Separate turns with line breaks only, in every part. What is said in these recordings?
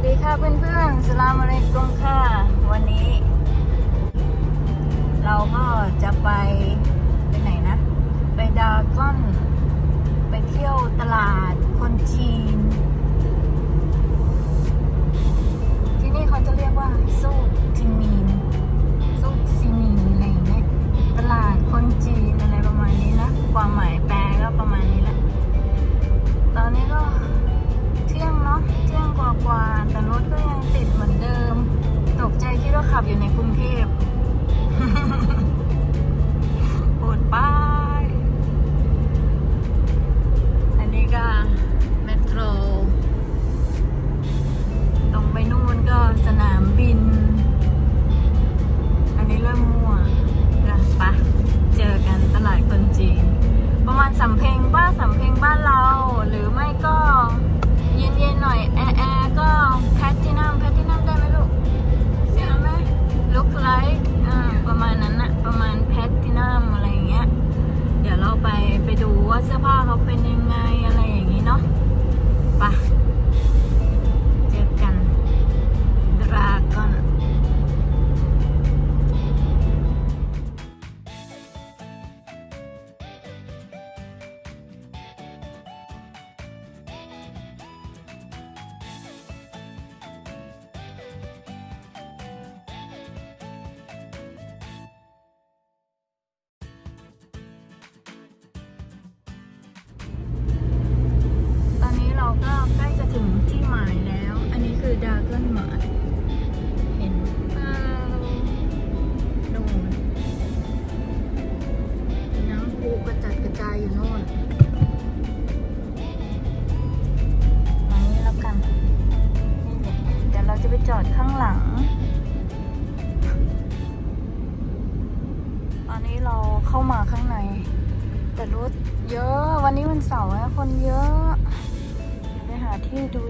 สดีค่ะเพื่อนๆสลามอะลัยกุมค่ะ วันนี้ เราก็จะไปไปไหนนะ ไปดาก้อน ไปเที่ยวตลาดคนจีน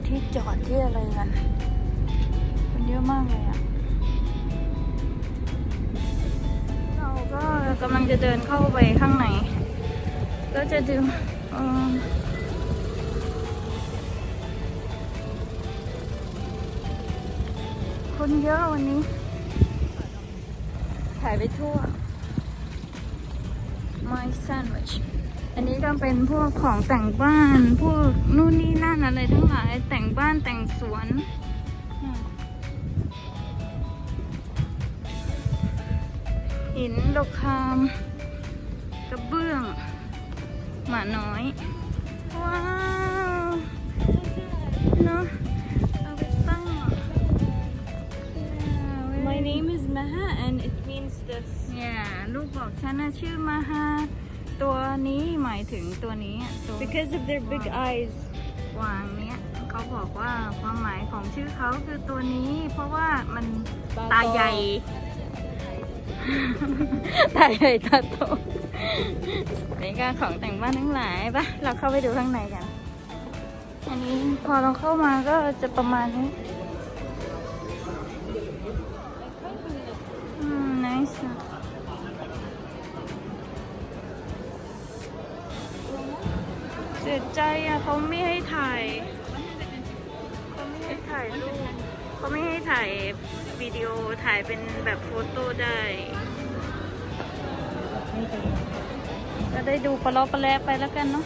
ที่จอดที่อะไรกันคนเยอะมากเลยอะเราก็กำลังจะเดินเข้าไปข้างในก็จะดูเอ่อคนเยอะวันนี้ ถ่ายไปทั่ว My Sandwich อันนี้ก็เป็นพวกของแต่งบ้าน พวกนู่นนี่นั่นอะไรทั้งหลาย แต่งบ้านแต่งสวนอืมหินดอกคามกระเบื้องหมาน้อย ว้าวเนอะเอาไปตั้ง Yeah,
My name is Maha and it means this.
เนี่ยลูกบอกฉันนะชื่อมาฮาตัวนี้ หมายถึงตัวนี้อะตัว
Because of their big eyes.
กวางเนี้ยเขาบอกว่าความหมายของชื่อเขาคือตัวนี้ เพราะว่ามันตาใหญ่ ตาใหญ่ตาโตนี่ก็ของแต่งบ้านทั้งหลายปะเราเข้าไปดูข้างในกัน อันนี้พอเราเข้ามาก็จะประมาณนี้อืม nice อะ สียใจอะเขาไม่ให้ถ่ายเขาไม่ให้ถ่ายรูปเขาไม่ให้ถ่ายวิดีโอถ่ายเป็นแบบโฟโต้ได้ก็ได้ดูปลาล้อปลาแลไปแล้วกันเนาะ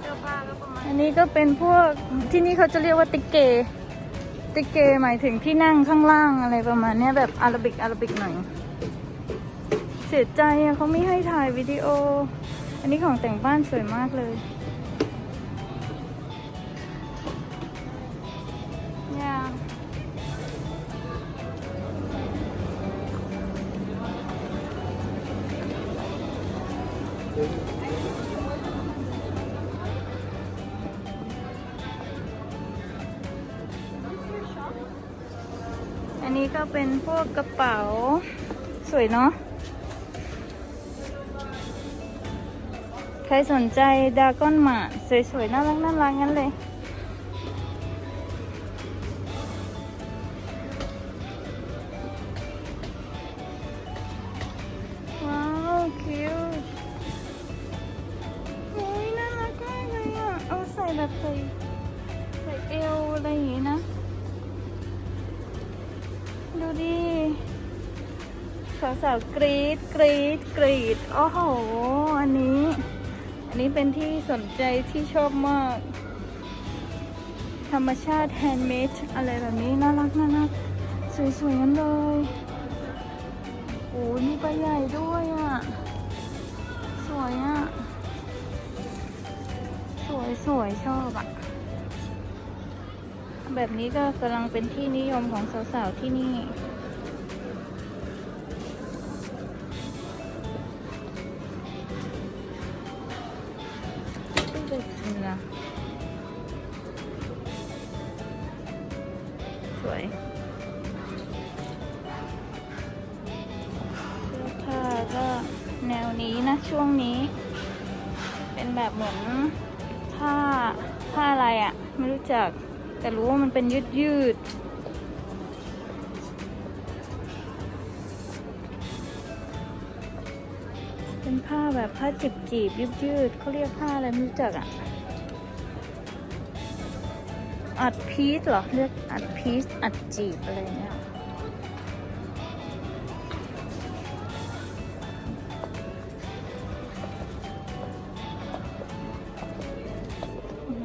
เสื้อผ้าก็ประมาณอันนี้ก็เป็นพวกที่นี่เขาจะเรียกว่าติ๊กเก ติ๊กเกหมายถึงที่นั่งข้างล่างอะไรประมาณเนี้ยแบบอาราบิกอาราบิกหน่อย เสียใจอะเขาไม่ให้ถ่ายวิดีโอ อันนี้ของแต่งบ้านสวยมากเลยเนี่ย กระเป๋า สวยเนาะ ใครสนใจดาก้อนหมา สวยๆ น่ารักน่ารักงั้นเลย กรีด โอ้โห อันนี้ อันนี้เป็นที่สนใจที่ชอบมาก ธรรมชาติแฮนด์เมดอะไรแบบนี้ น่ารักน่ารักสวยๆกันเลยโอ้มีปลาใหญ่ด้วยอะ สวยอะ สวยสวยชอบอะ แบบนี้ก็กำลังเป็นที่นิยมของสาวๆที่นี่ สวยผ้าก็แนวนี้นะช่วงนี้ เป็นแบบเหมือนผ้าผ้าอะไรอะ่ะ ไม่รู้จัก แต่รู้ว่ามันเป็นยืดยืดเป็นผ้าแบบผ้าจีบจีบยืดยืดเขาเรียกผ้าอะไรไม่รู้จักอะ่ะ พีซเหรอเรียกอัดพีซอัดจีบอะไรเนี่ย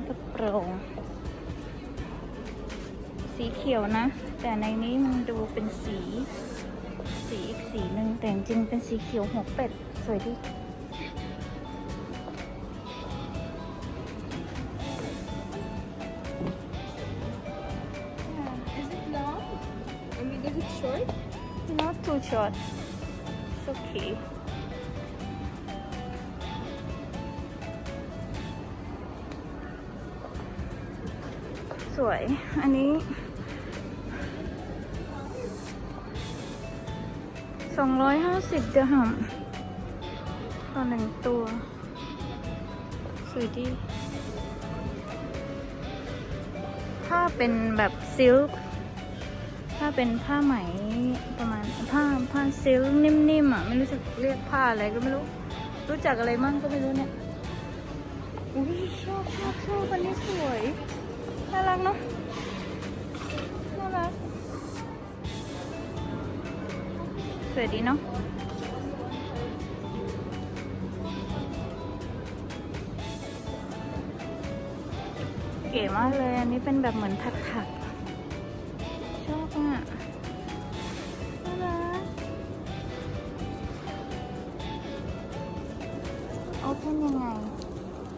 กระโปรงสีเขียวนะ แต่ในนี้มันดูเป็นสี สีอีกสีหนึ่งแต่จริงเป็นสีเขียวหัวเป็ด สวยดี not too short it's okay สวย อันนี้สองร้อยห้าสิบเดร์ฮัมต่อหนึ่งตัว สวยดี ถ้าเป็นแบบซิลค์ ถ้าเป็นผ้าไหมประมาณผ้าผ้าซิลนิ่มๆอะไม่รู้จะเรียกผ้าอะไรก็ไม่รู้ รู้จักอะไรมั่งก็ไม่รู้เนี่ยอุ้ยชอบชอบชอบอันนี้สวยน่ารักเนาะน่ารักสวยดีเนาะเก๋มากเลยอันนี้เป็นแบบเหมือนถักๆ เอาเป็นยังไง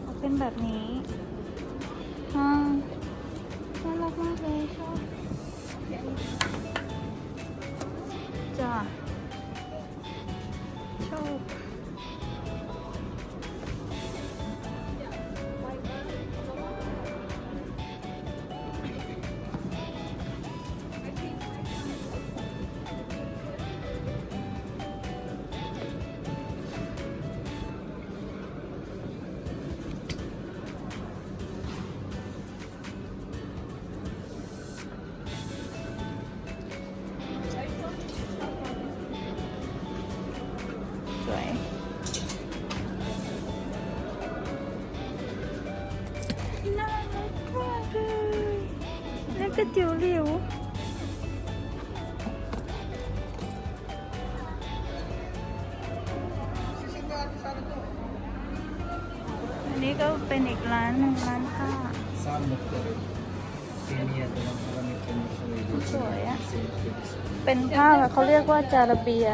เอาเป็นแบบนี้ฮ่าน่ารักมากเลยชอบจ้ะ จิ๋วหลิวอันนี้ก็เป็นอีกร้านหนึ่งร้านผ้า
Sal Mukhtar. Kenya dalam Arabic Kenya
สวยอะเป็นผ้าเขาเรียกว่าจาระเบีย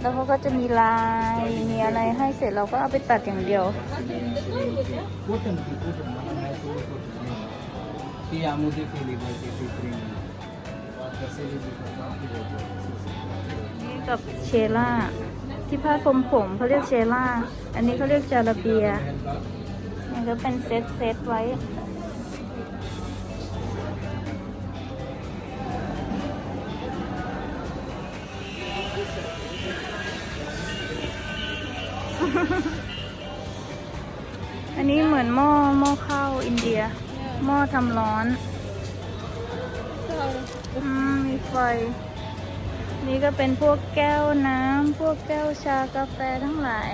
แล้วเขาก็จะมีลาย มีอะไรให้เสร็จเราก็เอาไปตัดอย่างเดียว
Cotton ki cotton mana hai to cotton. Ki amude ke liye bolte ki cream. Kasi ji ka kafi bolte.
นี่กับเชล่าที่ผ้าคมผมเขาเรียกเชล่า อันนี้เขาเรียกจาระเบียมันก็เป็นเซตเซตไว้อันนี้เหมือนหม้อหม้อข้าวอินเดีย หม้อทำร้อนอมมีไฟ นี่ก็เป็นพวกแก้วน้ำ พวกแก้วชากาแฟทั้งหลาย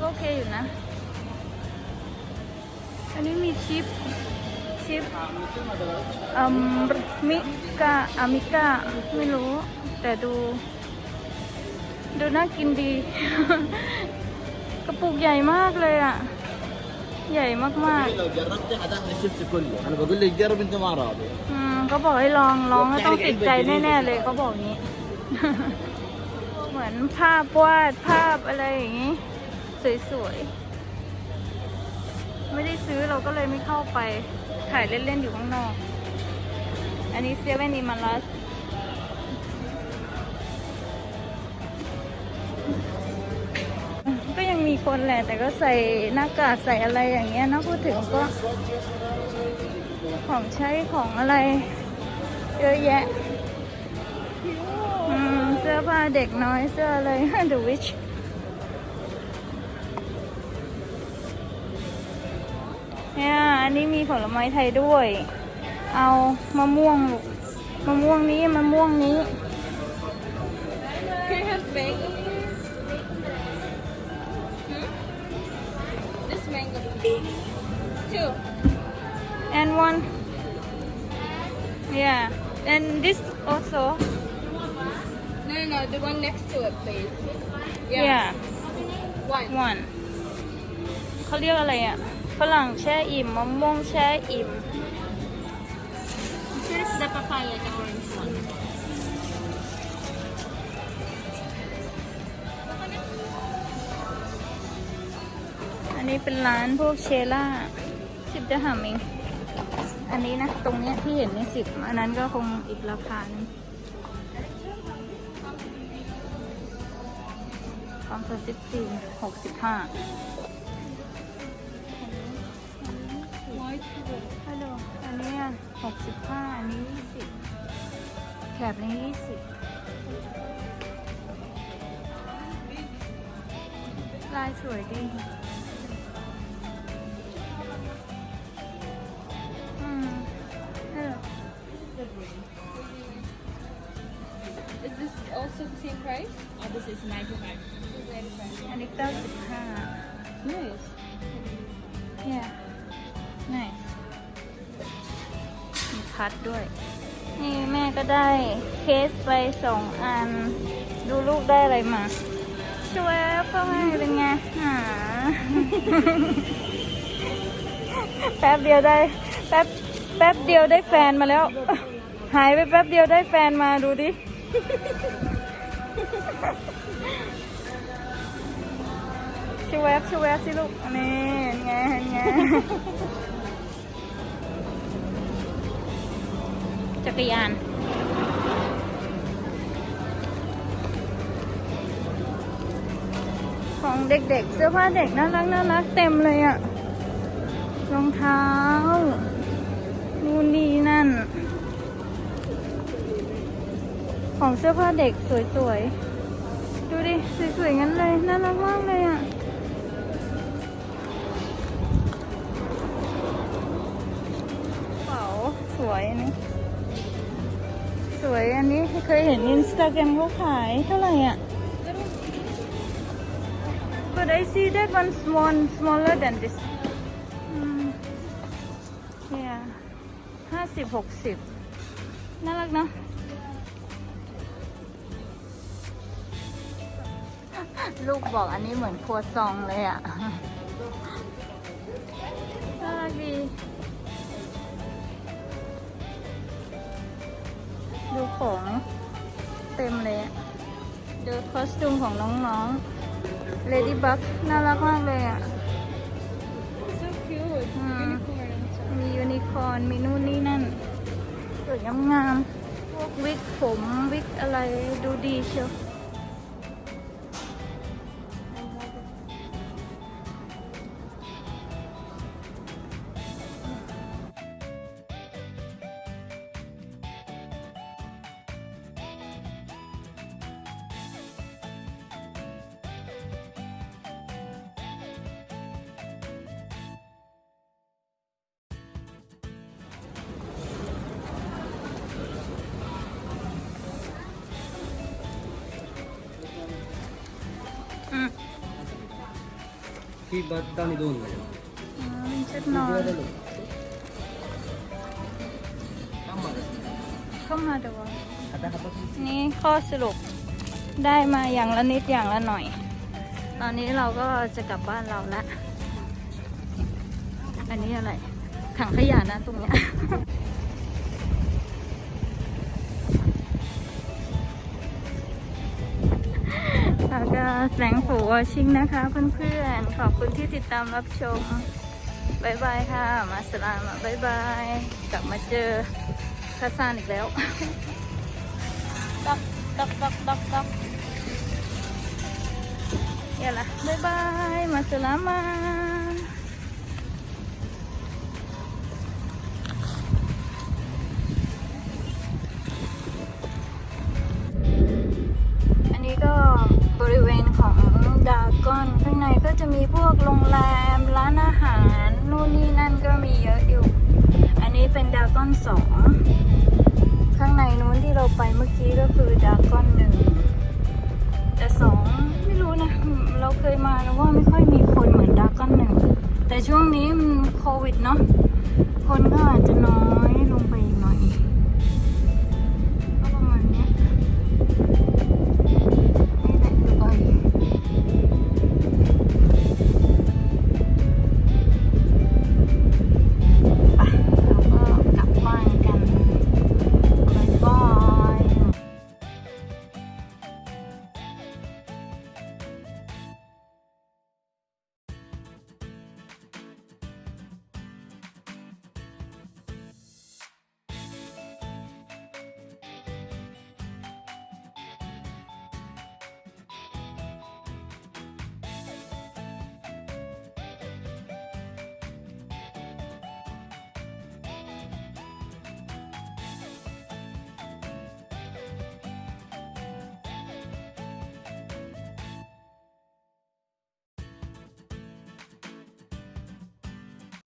โอเคอยู่นะ อันนี้มีชิป ชิปอัมมิกาอามิกาไม่รู้ แต่ดู ดูน่ากินดี กระปุกใหญ่มากเลยอะ ใหญ่มาก
لو جربتي حتاخذي الشيبس كله انا بقول لك جرب انت ما راضي
ๆอืมเขาบอกให้ลองลองแล้วต้องติดใจแน่ๆเลยเขาบอกงี้ เหมือนภาพวาดภาพอะไรอย่างงี้ สวยๆ ไม่ได้ซื้อเราก็เลยไม่เข้าไป ถ่ายเล่น ๆ อยู่ข้างนอก อันนี้เซเว่นอีมาลัส คนแหละ แต่ก็ใส่หน้ากากใส่อะไรอย่างเงี้ยนะพูดถึงก็ ของใช้ของอะไร เยอะแยะเสื้อผ้าเด็กน้อยเสื้ออะไร The Witch เนี่ยอันนี้มีผลไม้ไทยด้วย เอามะม่วงมะม่วงนี้มะม่วงนี้
Can I have mango, Two.
and one yeah and this also
No, no, no, the one next to it, please.
yeah
One.
one เขาเรียกอะไรอะฝรั่งแช่อิ่มมะม่วงแช่อิ่ม
Here's the papaya, the orange one.
อันนี้เป็นร้านพวกเชล่าสิบจะหามเอง อันนี้นะ ตรงเนี้ยที่เห็นนี่สิบอันนั้นก็คงอีกราคาหนึงความสดสิบสี่หกสิบห้า
White sugar.
ฮัลโหลอันนี้หกสิบห้าอันนี้ยี่สิบแถบนี้ยี่สิบลายสวยดี
also the same price? Oh, this is 95.
อันนี้เก้าสิบห้า
Nice.
yeah nice มีพัดด้วย นี่แม่ก็ได้เคสไปสองอัน ดูลูกได้อะไรมาสวยพ่อแม่เป็นไงหา แป๊บเดียวได้ แป๊บ แป๊บเดียวได้แฟนมาแล้ว หายไปแป๊บเดียวได้แฟนมาดูดิ ชิวแวบชิวแวบสิลูกอันนี่ไงเห็นไงจักรยานของเด็กๆ เสื้อผ้าเด็กน่ารักน่ารักเต็มเลยอะรองเท้า นู่นนี่นั่น ของเสื้อผ้าเด็กสวยๆ ดูดิ สวยๆ งั้นเลย น่ารักมากเลยอะกระเป๋าสวยอันนี้ สวยอันนี้เคยเห็นอินสตาแกรมเขาขายเท่าไหร่อะ But I see that one small smaller than this yeah ห้าสิบหกสิบน่ารักเนอะ ลูกบอกอันนี้เหมือนครัวซองเลยอะน่ารักดี ดูของเต็มเลยอะดูคอสตูมของน้องๆ Lady Bug น่ารักมากเลยอะ
So cute.
Hmm.
Unicorn.
มียูนิคอร์น มีนู่นนี่นั่นสวยงามๆพวกวิกผมวิกอะไรดูดีเชียว
في बददानी दोन
อืมเป็นชุดนอน เข้ามาดูนี่ข้อสรุปได้มาอย่างละนิดอย่างละหน่อย ตอนนี้เราก็จะกลับบ้านเราละ อันนี้อะไร ถังขยะนะตรงเนี้ย แสงฟูวอชิงนะคะ เพื่อนๆ ขอบคุณที่ติดตามรับชมบายบายค่ะ มาสลามบายบาย กลับมาเจอคาซานอีกแล้วต๊อกต๊อกต๊อกต๊อกต๊อกอย่ยละบายบาย มาสลามา อนสองข้างในนู้นที่เราไปเมื่อกี้ก็คือดากอนหนึ่งแต่สองไม่รู้นะ เราเคยมาแล้วว่าไม่ค่อยมีคนเหมือนดากอนหนึ่งแต่ช่วงนี้มันโควิดเนาะคนก็อาจจะน้อย